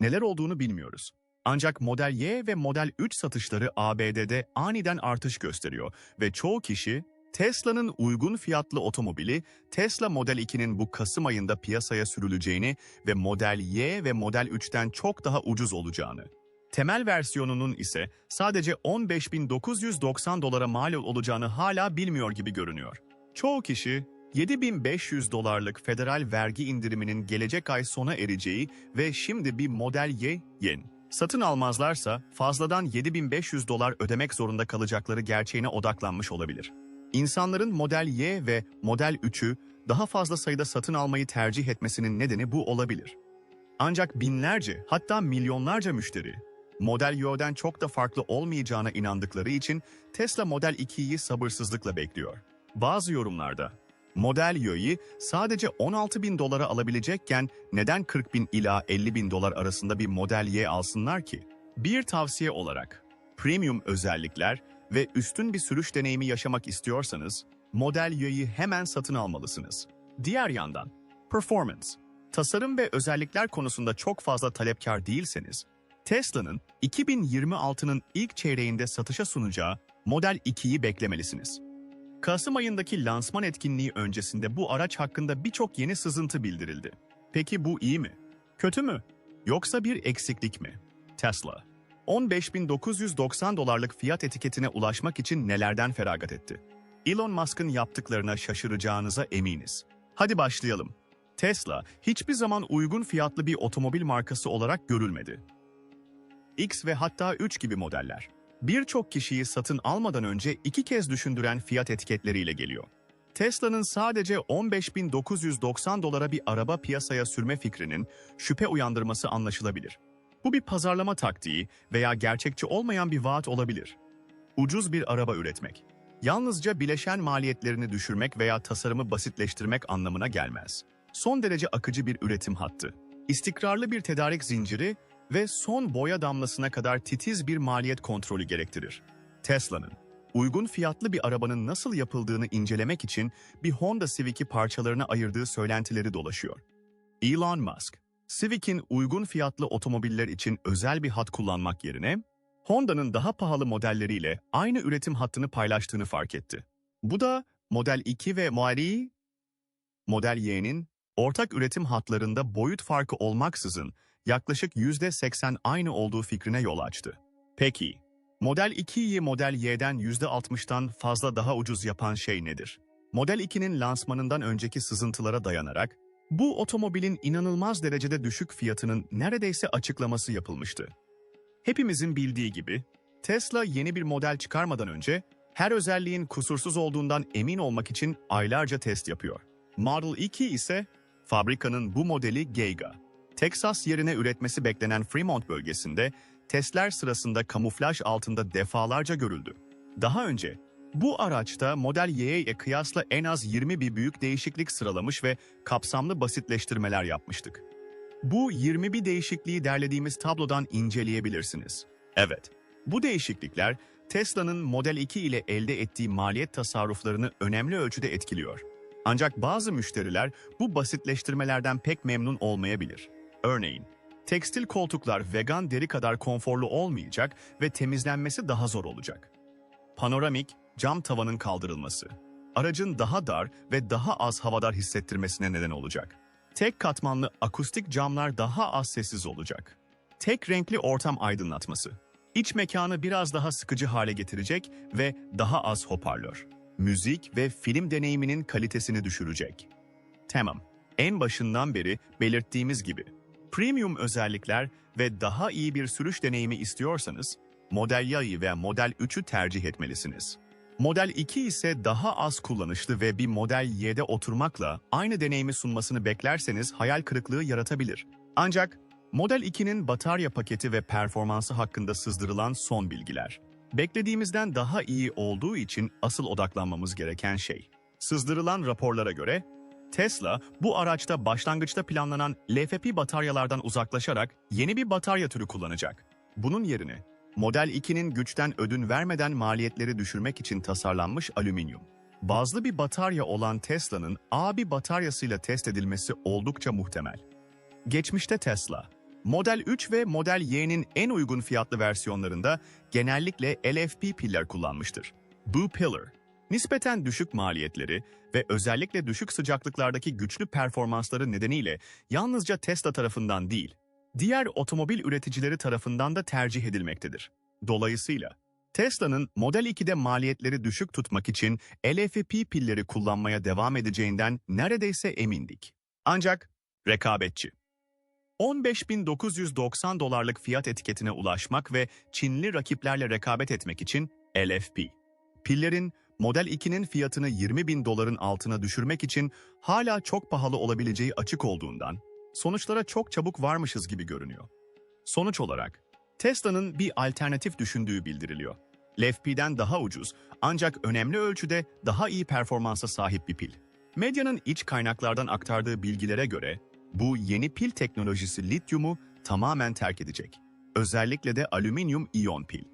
Neler olduğunu bilmiyoruz. Ancak Model Y ve Model 3 satışları ABD'de aniden artış gösteriyor ve çoğu kişi Tesla'nın uygun fiyatlı otomobili Tesla Model 2'nin bu Kasım ayında piyasaya sürüleceğini ve Model Y ve Model 3'ten çok daha ucuz olacağını. Temel versiyonunun ise sadece 15.990 dolara mal olacağını hala bilmiyor gibi görünüyor. Çoğu kişi 7500 dolarlık federal vergi indiriminin gelecek ay sona ereceği ve şimdi bir Model Y yen satın almazlarsa fazladan 7500 dolar ödemek zorunda kalacakları gerçeğine odaklanmış olabilir. İnsanların Model Y ve Model 3'ü daha fazla sayıda satın almayı tercih etmesinin nedeni bu olabilir. Ancak binlerce hatta milyonlarca müşteri Model Y'den çok da farklı olmayacağına inandıkları için Tesla Model 2'yi sabırsızlıkla bekliyor. Bazı yorumlarda Model Y'yi sadece 16 bin dolara alabilecekken neden 40 bin ila 50 bin dolar arasında bir Model Y alsınlar ki? Bir tavsiye olarak premium özellikler ve üstün bir sürüş deneyimi yaşamak istiyorsanız Model Y'yi hemen satın almalısınız. Diğer yandan performance, tasarım ve özellikler konusunda çok fazla talepkar değilseniz Tesla'nın 2026'nın ilk çeyreğinde satışa sunacağı Model 2'yi beklemelisiniz. Kasım ayındaki lansman etkinliği öncesinde bu araç hakkında birçok yeni sızıntı bildirildi. Peki bu iyi mi? Kötü mü? Yoksa bir eksiklik mi? Tesla, 15.990 dolarlık fiyat etiketine ulaşmak için nelerden feragat etti? Elon Musk'ın yaptıklarına şaşıracağınıza eminiz. Hadi başlayalım. Tesla hiçbir zaman uygun fiyatlı bir otomobil markası olarak görülmedi. X ve hatta 3 gibi modeller. Birçok kişiyi satın almadan önce iki kez düşündüren fiyat etiketleriyle geliyor. Tesla'nın sadece 15.990 dolara bir araba piyasaya sürme fikrinin şüphe uyandırması anlaşılabilir. Bu bir pazarlama taktiği veya gerçekçi olmayan bir vaat olabilir. Ucuz bir araba üretmek. Yalnızca bileşen maliyetlerini düşürmek veya tasarımı basitleştirmek anlamına gelmez. Son derece akıcı bir üretim hattı. İstikrarlı bir tedarik zinciri ve son boya damlasına kadar titiz bir maliyet kontrolü gerektirir. Tesla'nın uygun fiyatlı bir arabanın nasıl yapıldığını incelemek için bir Honda Civic'i parçalarına ayırdığı söylentileri dolaşıyor. Elon Musk, Civic'in uygun fiyatlı otomobiller için özel bir hat kullanmak yerine Honda'nın daha pahalı modelleriyle aynı üretim hattını paylaştığını fark etti. Bu da Model 2 ve Model Model Y'nin ortak üretim hatlarında boyut farkı olmaksızın yaklaşık %80 aynı olduğu fikrine yol açtı. Peki, Model 2'yi Model Y'den %60'tan fazla daha ucuz yapan şey nedir? Model 2'nin lansmanından önceki sızıntılara dayanarak, bu otomobilin inanılmaz derecede düşük fiyatının neredeyse açıklaması yapılmıştı. Hepimizin bildiği gibi, Tesla yeni bir model çıkarmadan önce her özelliğin kusursuz olduğundan emin olmak için aylarca test yapıyor. Model 2 ise fabrikanın bu modeli Geiga. Texas yerine üretmesi beklenen Fremont bölgesinde testler sırasında kamuflaj altında defalarca görüldü. Daha önce bu araçta Model Y'ye kıyasla en az 20 bir büyük değişiklik sıralamış ve kapsamlı basitleştirmeler yapmıştık. Bu 21 değişikliği derlediğimiz tablodan inceleyebilirsiniz. Evet, bu değişiklikler Tesla'nın Model 2 ile elde ettiği maliyet tasarruflarını önemli ölçüde etkiliyor. Ancak bazı müşteriler bu basitleştirmelerden pek memnun olmayabilir. Örneğin, tekstil koltuklar vegan deri kadar konforlu olmayacak ve temizlenmesi daha zor olacak. Panoramik, cam tavanın kaldırılması, aracın daha dar ve daha az havadar hissettirmesine neden olacak. Tek katmanlı akustik camlar daha az sessiz olacak. Tek renkli ortam aydınlatması, iç mekanı biraz daha sıkıcı hale getirecek ve daha az hoparlör. Müzik ve film deneyiminin kalitesini düşürecek. Tamam, en başından beri belirttiğimiz gibi Premium özellikler ve daha iyi bir sürüş deneyimi istiyorsanız, Model Y'yi ve Model 3'ü tercih etmelisiniz. Model 2 ise daha az kullanışlı ve bir Model Y'de oturmakla aynı deneyimi sunmasını beklerseniz hayal kırıklığı yaratabilir. Ancak Model 2'nin batarya paketi ve performansı hakkında sızdırılan son bilgiler. Beklediğimizden daha iyi olduğu için asıl odaklanmamız gereken şey. Sızdırılan raporlara göre Tesla, bu araçta başlangıçta planlanan LFP bataryalardan uzaklaşarak yeni bir batarya türü kullanacak. Bunun yerine Model 2'nin güçten ödün vermeden maliyetleri düşürmek için tasarlanmış alüminyum. Bazlı bir batarya olan Tesla'nın A bir bataryasıyla test edilmesi oldukça muhtemel. Geçmişte Tesla, Model 3 ve Model Y'nin en uygun fiyatlı versiyonlarında genellikle LFP piller kullanmıştır. Bu piller, nispeten düşük maliyetleri ve özellikle düşük sıcaklıklardaki güçlü performansları nedeniyle yalnızca Tesla tarafından değil, diğer otomobil üreticileri tarafından da tercih edilmektedir. Dolayısıyla Tesla'nın Model 2'de maliyetleri düşük tutmak için LFP pilleri kullanmaya devam edeceğinden neredeyse emindik. Ancak rekabetçi. 15.990 dolarlık fiyat etiketine ulaşmak ve Çinli rakiplerle rekabet etmek için LFP. Pillerin Model 2'nin fiyatını 20.000 doların altına düşürmek için hala çok pahalı olabileceği açık olduğundan sonuçlara çok çabuk varmışız gibi görünüyor. Sonuç olarak Tesla'nın bir alternatif düşündüğü bildiriliyor. LFP'den daha ucuz ancak önemli ölçüde daha iyi performansa sahip bir pil. Medyanın iç kaynaklardan aktardığı bilgilere göre bu yeni pil teknolojisi lityumu tamamen terk edecek. Özellikle de alüminyum iyon pil.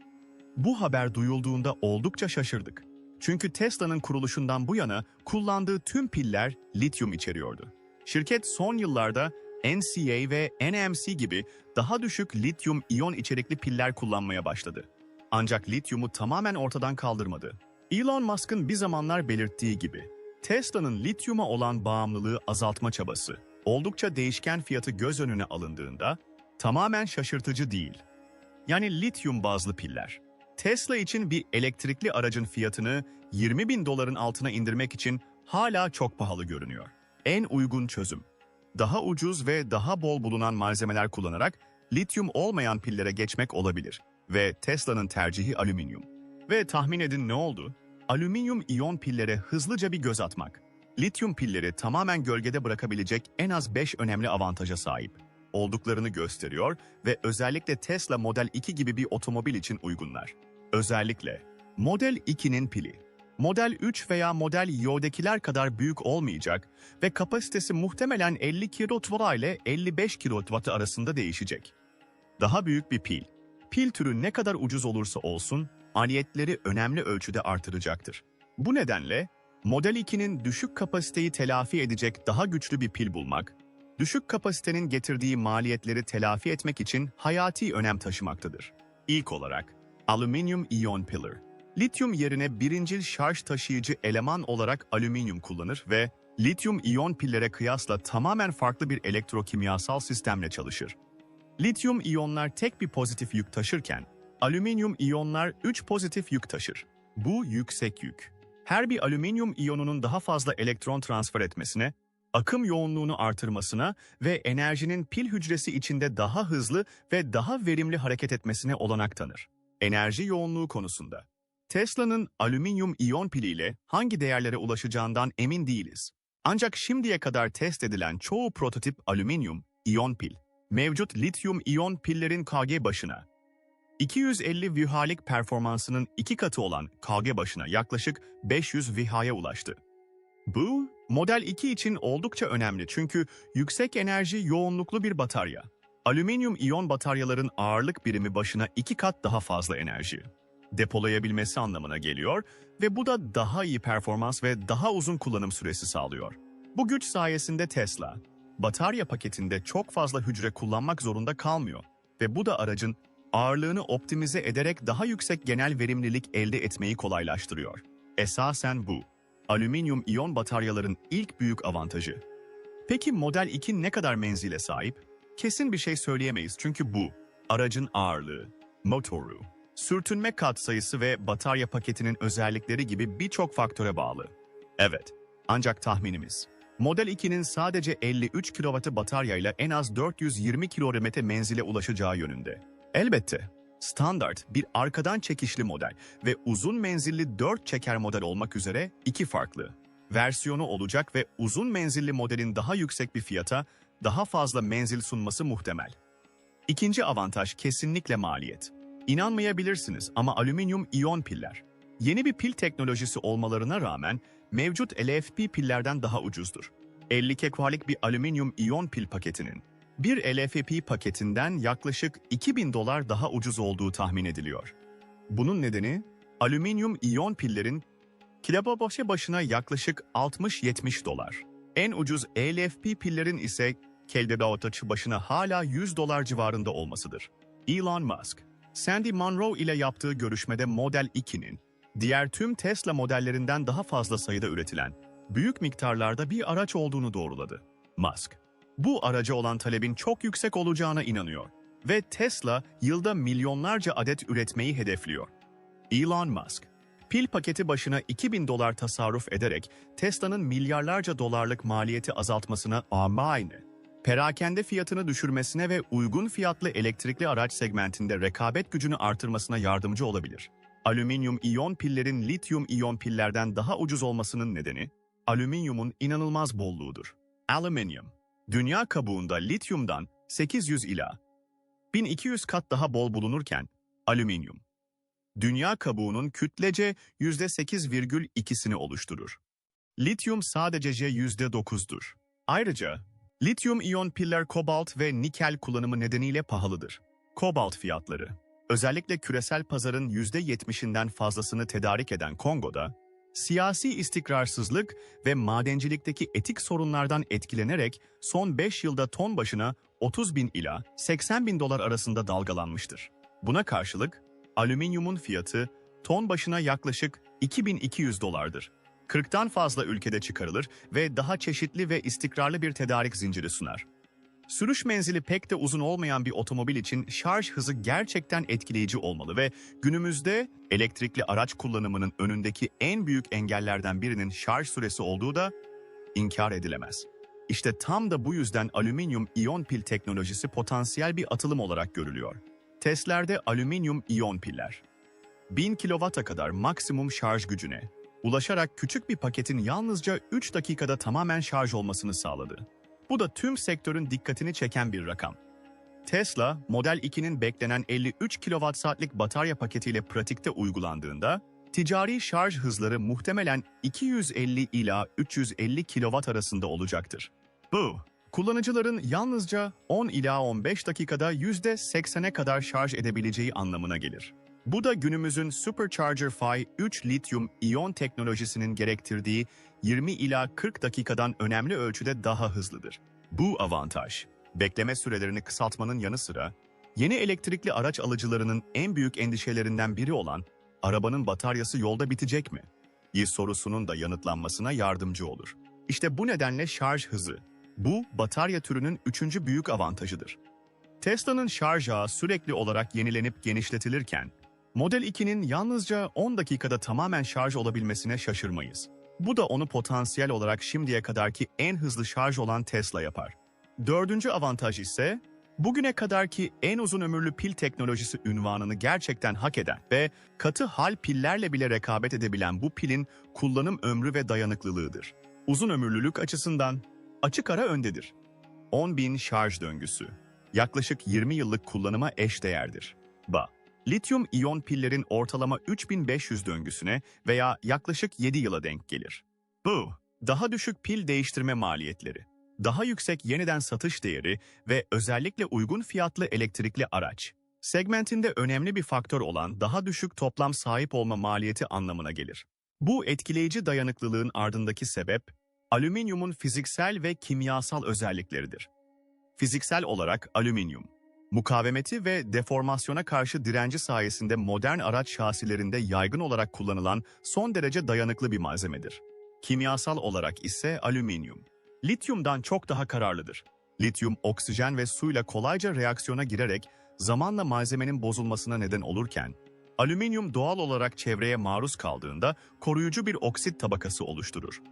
Bu haber duyulduğunda oldukça şaşırdık. Çünkü Tesla'nın kuruluşundan bu yana kullandığı tüm piller lityum içeriyordu. Şirket son yıllarda NCA ve NMC gibi daha düşük lityum iyon içerikli piller kullanmaya başladı. Ancak lityumu tamamen ortadan kaldırmadı. Elon Musk'ın bir zamanlar belirttiği gibi, Tesla'nın lityuma olan bağımlılığı azaltma çabası, oldukça değişken fiyatı göz önüne alındığında tamamen şaşırtıcı değil. Yani lityum bazlı piller. Tesla için bir elektrikli aracın fiyatını 20 bin doların altına indirmek için hala çok pahalı görünüyor. En uygun çözüm. Daha ucuz ve daha bol bulunan malzemeler kullanarak lityum olmayan pillere geçmek olabilir ve Tesla'nın tercihi alüminyum. Ve tahmin edin ne oldu? Alüminyum iyon pillere hızlıca bir göz atmak. Lityum pilleri tamamen gölgede bırakabilecek en az 5 önemli avantaja sahip olduklarını gösteriyor ve özellikle Tesla Model 2 gibi bir otomobil için uygunlar. Özellikle Model 2'nin pili, Model 3 veya Model Y'dekiler kadar büyük olmayacak ve kapasitesi muhtemelen 50 kWh ile 55 kWh arasında değişecek. Daha büyük bir pil. Pil türü ne kadar ucuz olursa olsun, maliyetleri önemli ölçüde artıracaktır. Bu nedenle Model 2'nin düşük kapasiteyi telafi edecek daha güçlü bir pil bulmak, düşük kapasitenin getirdiği maliyetleri telafi etmek için hayati önem taşımaktadır. İlk olarak, alüminyum iyon pillar. Lityum yerine birincil şarj taşıyıcı eleman olarak alüminyum kullanır ve lityum iyon pillere kıyasla tamamen farklı bir elektrokimyasal sistemle çalışır. Lityum iyonlar tek bir pozitif yük taşırken, alüminyum iyonlar 3 pozitif yük taşır. Bu yüksek yük. Her bir alüminyum iyonunun daha fazla elektron transfer etmesine, akım yoğunluğunu artırmasına ve enerjinin pil hücresi içinde daha hızlı ve daha verimli hareket etmesine olanak tanır. Enerji yoğunluğu konusunda. Tesla'nın alüminyum iyon piliyle hangi değerlere ulaşacağından emin değiliz. Ancak şimdiye kadar test edilen çoğu prototip alüminyum iyon pil, mevcut lityum iyon pillerin KG başına 250 VH'lik performansının iki katı olan KG başına yaklaşık 500 VH'ye ulaştı. Bu, Model 2 için oldukça önemli çünkü yüksek enerji yoğunluklu bir batarya. Alüminyum iyon bataryaların ağırlık birimi başına iki kat daha fazla enerji depolayabilmesi anlamına geliyor ve bu da daha iyi performans ve daha uzun kullanım süresi sağlıyor. Bu güç sayesinde Tesla, batarya paketinde çok fazla hücre kullanmak zorunda kalmıyor ve bu da aracın ağırlığını optimize ederek daha yüksek genel verimlilik elde etmeyi kolaylaştırıyor. Esasen bu, alüminyum iyon bataryaların ilk büyük avantajı. Peki Model 2 ne kadar menzile sahip? Kesin bir şey söyleyemeyiz çünkü bu, aracın ağırlığı, motoru, sürtünme katsayısı ve batarya paketinin özellikleri gibi birçok faktöre bağlı. Evet, ancak tahminimiz. Model 2'nin sadece 53 kW bataryayla en az 420 kilometre menzile ulaşacağı yönünde. Elbette, standart bir arkadan çekişli model ve uzun menzilli 4 çeker model olmak üzere iki farklı versiyonu olacak ve uzun menzilli modelin daha yüksek bir fiyata daha fazla menzil sunması muhtemel. İkinci avantaj kesinlikle maliyet. İnanmayabilirsiniz ama alüminyum iyon piller. Yeni bir pil teknolojisi olmalarına rağmen mevcut LFP pillerden daha ucuzdur. 50 kekvalik bir alüminyum iyon pil paketinin bir LFP paketinden yaklaşık 2000 dolar daha ucuz olduğu tahmin ediliyor. Bunun nedeni alüminyum iyon pillerin kilowatt başına yaklaşık 60-70 dolar. En ucuz LFP pillerin ise keldebağıtaçı başına hala 100 dolar civarında olmasıdır. Elon Musk, Sandy Munro ile yaptığı görüşmede Model 2'nin, diğer tüm Tesla modellerinden daha fazla sayıda üretilen, büyük miktarlarda bir araç olduğunu doğruladı. Musk, bu araca olan talebin çok yüksek olacağına inanıyor ve Tesla yılda milyonlarca adet üretmeyi hedefliyor. Elon Musk, pil paketi başına 2000 dolar tasarruf ederek Tesla'nın milyarlarca dolarlık maliyeti azaltmasına aynı. Perakende fiyatını düşürmesine ve uygun fiyatlı elektrikli araç segmentinde rekabet gücünü artırmasına yardımcı olabilir. Alüminyum iyon pillerin lityum iyon pillerden daha ucuz olmasının nedeni, alüminyumun inanılmaz bolluğudur. Aluminium, dünya kabuğunda lityumdan 800 ila 1200 kat daha bol bulunurken, alüminyum, dünya kabuğunun kütlece %8,2'sini oluşturur. Lityum sadece %9'dur. Ayrıca, lityum iyon piller kobalt ve nikel kullanımı nedeniyle pahalıdır. Kobalt fiyatları, özellikle küresel pazarın %70'inden fazlasını tedarik eden Kongo'da, siyasi istikrarsızlık ve madencilikteki etik sorunlardan etkilenerek son 5 yılda ton başına 30 bin ila 80 bin dolar arasında dalgalanmıştır. Buna karşılık, alüminyumun fiyatı ton başına yaklaşık 2200 dolardır. 40'tan fazla ülkede çıkarılır ve daha çeşitli ve istikrarlı bir tedarik zinciri sunar. Sürüş menzili pek de uzun olmayan bir otomobil için şarj hızı gerçekten etkileyici olmalı ve günümüzde elektrikli araç kullanımının önündeki en büyük engellerden birinin şarj süresi olduğu da inkar edilemez. İşte tam da bu yüzden alüminyum iyon pil teknolojisi potansiyel bir atılım olarak görülüyor. Testlerde alüminyum iyon piller 1000 kW'a kadar maksimum şarj gücüne ulaşarak küçük bir paketin yalnızca 3 dakikada tamamen şarj olmasını sağladı. Bu da tüm sektörün dikkatini çeken bir rakam. Tesla, Model 2'nin beklenen 53 kWh batarya paketiyle pratikte uygulandığında, ticari şarj hızları muhtemelen 250 ila 350 kW arasında olacaktır. Bu, kullanıcıların yalnızca 10 ila 15 dakikada %80'e kadar şarj edebileceği anlamına gelir. Bu da günümüzün Supercharger Fi 3 lityum iyon teknolojisinin gerektirdiği 20 ila 40 dakikadan önemli ölçüde daha hızlıdır. Bu avantaj, bekleme sürelerini kısaltmanın yanı sıra, yeni elektrikli araç alıcılarının en büyük endişelerinden biri olan arabanın bataryası yolda bitecek mi? İyi sorusunun da yanıtlanmasına yardımcı olur. İşte bu nedenle şarj hızı, bu batarya türünün üçüncü büyük avantajıdır. Tesla'nın şarj ağı sürekli olarak yenilenip genişletilirken, Model 2'nin yalnızca 10 dakikada tamamen şarj olabilmesine şaşırmayız. Bu da onu potansiyel olarak şimdiye kadarki en hızlı şarj olan Tesla yapar. Dördüncü avantaj ise, bugüne kadarki en uzun ömürlü pil teknolojisi ünvanını gerçekten hak eden ve katı hal pillerle bile rekabet edebilen bu pilin kullanım ömrü ve dayanıklılığıdır. Uzun ömürlülük açısından açık ara öndedir. 10.000 şarj döngüsü, yaklaşık 20 yıllık kullanıma eşdeğerdir. Ba. Lityum iyon pillerin ortalama 3500 döngüsüne veya yaklaşık 7 yıla denk gelir. Bu, daha düşük pil değiştirme maliyetleri, daha yüksek yeniden satış değeri ve özellikle uygun fiyatlı elektrikli araç, segmentinde önemli bir faktör olan daha düşük toplam sahip olma maliyeti anlamına gelir. Bu etkileyici dayanıklılığın ardındaki sebep, alüminyumun fiziksel ve kimyasal özellikleridir. Fiziksel olarak alüminyum, mukavemeti ve deformasyona karşı direnci sayesinde modern araç şasilerinde yaygın olarak kullanılan son derece dayanıklı bir malzemedir. Kimyasal olarak ise alüminyum. Lityumdan çok daha kararlıdır. Lityum oksijen ve suyla kolayca reaksiyona girerek zamanla malzemenin bozulmasına neden olurken, alüminyum doğal olarak çevreye maruz kaldığında koruyucu bir oksit tabakası oluşturur.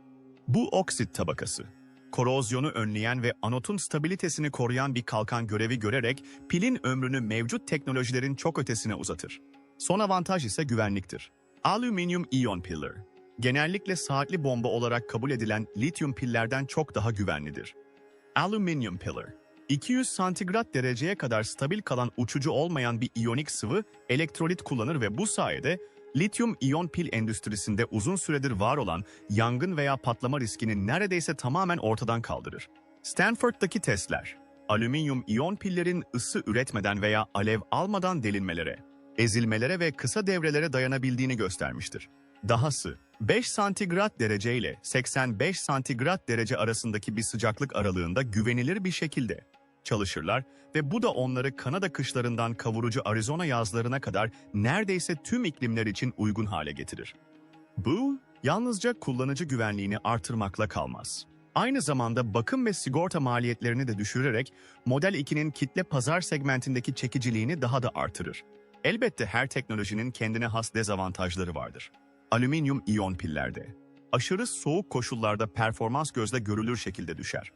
Bu oksit tabakası, korozyonu önleyen ve anotun stabilitesini koruyan bir kalkan görevi görerek pilin ömrünü mevcut teknolojilerin çok ötesine uzatır. Son avantaj ise güvenliktir. Alüminyum iyon piller, genellikle saatli bomba olarak kabul edilen lityum pillerden çok daha güvenlidir. Alüminyum piller, 200 santigrat dereceye kadar stabil kalan uçucu olmayan bir iyonik sıvı elektrolit kullanır ve bu sayede lityum iyon pil endüstrisinde uzun süredir var olan yangın veya patlama riskini neredeyse tamamen ortadan kaldırır. Stanford'daki testler, alüminyum iyon pillerin ısı üretmeden veya alev almadan delinmelere, ezilmelere ve kısa devrelere dayanabildiğini göstermiştir. Dahası, 5 santigrat derece ile 85 santigrat derece arasındaki bir sıcaklık aralığında güvenilir bir şekilde çalışırlar ve bu da onları Kanada kışlarından kavurucu Arizona yazlarına kadar neredeyse tüm iklimler için uygun hale getirir. Bu, yalnızca kullanıcı güvenliğini artırmakla kalmaz. Aynı zamanda bakım ve sigorta maliyetlerini de düşürerek Model 2'nin kitle pazar segmentindeki çekiciliğini daha da artırır. Elbette her teknolojinin kendine has dezavantajları vardır. Alüminyum iyon pillerde. Aşırı soğuk koşullarda performans gözle görülür şekilde düşer.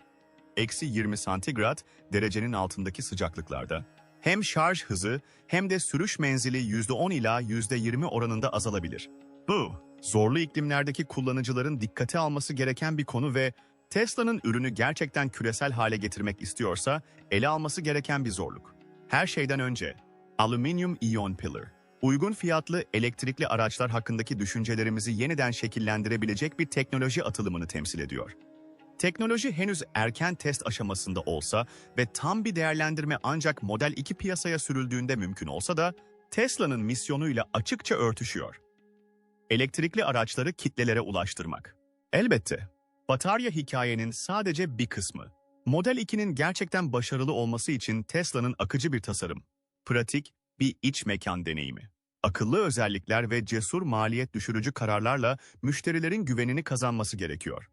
Eksi 20 santigrat derecenin altındaki sıcaklıklarda hem şarj hızı hem de sürüş menzili %10 ila %20 oranında azalabilir. Bu, zorlu iklimlerdeki kullanıcıların dikkate alması gereken bir konu ve Tesla'nın ürünü gerçekten küresel hale getirmek istiyorsa ele alması gereken bir zorluk. Her şeyden önce, Aluminium Ion Pillar, uygun fiyatlı elektrikli araçlar hakkındaki düşüncelerimizi yeniden şekillendirebilecek bir teknoloji atılımını temsil ediyor. Teknoloji henüz erken test aşamasında olsa ve tam bir değerlendirme ancak Model 2 piyasaya sürüldüğünde mümkün olsa da Tesla'nın misyonuyla açıkça örtüşüyor. Elektrikli araçları kitlelere ulaştırmak. Elbette, batarya hikayenin sadece bir kısmı. Model 2'nin gerçekten başarılı olması için Tesla'nın akıcı bir tasarım, pratik bir iç mekan deneyimi, akıllı özellikler ve cesur maliyet düşürücü kararlarla müşterilerin güvenini kazanması gerekiyor.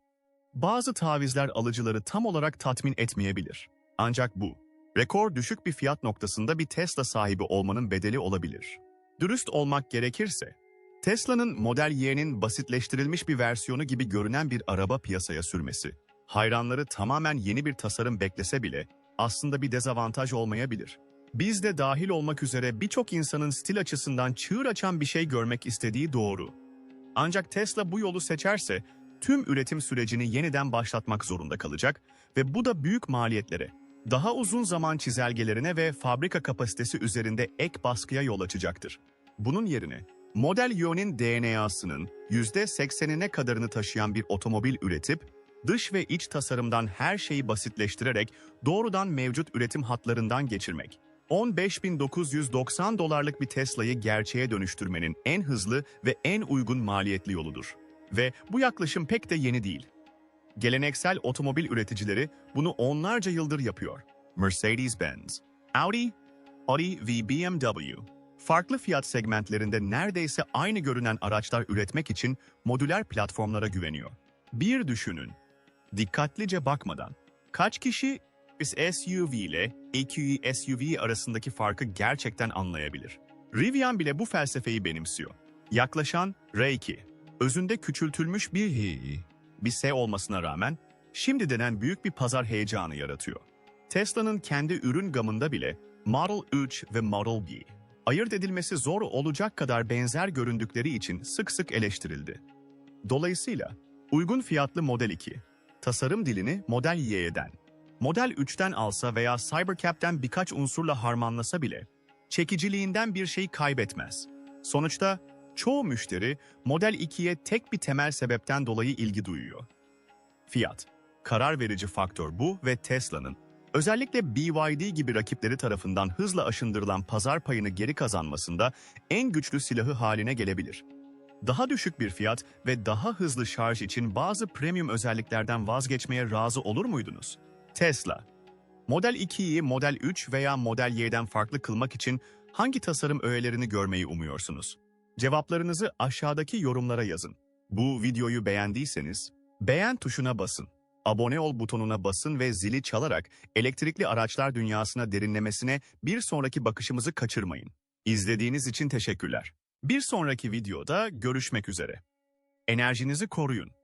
Bazı tavizler alıcıları tam olarak tatmin etmeyebilir. Ancak bu, rekor düşük bir fiyat noktasında bir Tesla sahibi olmanın bedeli olabilir. Dürüst olmak gerekirse, Tesla'nın Model Y'nin basitleştirilmiş bir versiyonu gibi görünen bir araba piyasaya sürmesi, hayranları tamamen yeni bir tasarım beklese bile aslında bir dezavantaj olmayabilir. Biz de dahil olmak üzere birçok insanın stil açısından çığır açan bir şey görmek istediği doğru. Ancak Tesla bu yolu seçerse tüm üretim sürecini yeniden başlatmak zorunda kalacak ve bu da büyük maliyetlere, daha uzun zaman çizelgelerine ve fabrika kapasitesi üzerinde ek baskıya yol açacaktır. Bunun yerine Model Y'nin DNA'sının %80'ine kadarını taşıyan bir otomobil üretip, dış ve iç tasarımdan her şeyi basitleştirerek doğrudan mevcut üretim hatlarından geçirmek. 15.990 dolarlık bir Tesla'yı gerçeğe dönüştürmenin en hızlı ve en uygun maliyetli yoludur. Ve bu yaklaşım pek de yeni değil. Geleneksel otomobil üreticileri bunu onlarca yıldır yapıyor. Mercedes-Benz, Audi, Audi ve BMW. Farklı fiyat segmentlerinde neredeyse aynı görünen araçlar üretmek için modüler platformlara güveniyor. Bir düşünün, dikkatlice bakmadan kaç kişi biz SUV ile EQE SUV arasındaki farkı gerçekten anlayabilir? Rivian bile bu felsefeyi benimsiyor. Yaklaşan R2, özünde küçültülmüş bir hi, bir S olmasına rağmen şimdi denen büyük bir pazar heyecanı yaratıyor. Tesla'nın kendi ürün gamında bile Model 3 ve Model B ayırt edilmesi zor olacak kadar benzer göründükleri için sık sık eleştirildi. Dolayısıyla uygun fiyatlı Model 2, tasarım dilini Model Y'den, Model 3'ten alsa veya Cybercap'ten birkaç unsurla harmanlasa bile çekiciliğinden bir şey kaybetmez. Sonuçta çoğu müşteri Model 2'ye tek bir temel sebepten dolayı ilgi duyuyor. Fiyat. Karar verici faktör bu ve Tesla'nın özellikle BYD gibi rakipleri tarafından hızla aşındırılan pazar payını geri kazanmasında en güçlü silahı haline gelebilir. Daha düşük bir fiyat ve daha hızlı şarj için bazı premium özelliklerden vazgeçmeye razı olur muydunuz? Tesla. Model 2'yi Model 3 veya Model Y'den farklı kılmak için hangi tasarım öğelerini görmeyi umuyorsunuz? Cevaplarınızı aşağıdaki yorumlara yazın. Bu videoyu beğendiyseniz beğen tuşuna basın. Abone ol butonuna basın ve zili çalarak elektrikli araçlar dünyasına derinlemesine bir sonraki bakışımızı kaçırmayın. İzlediğiniz için teşekkürler. Bir sonraki videoda görüşmek üzere. Enerjinizi koruyun.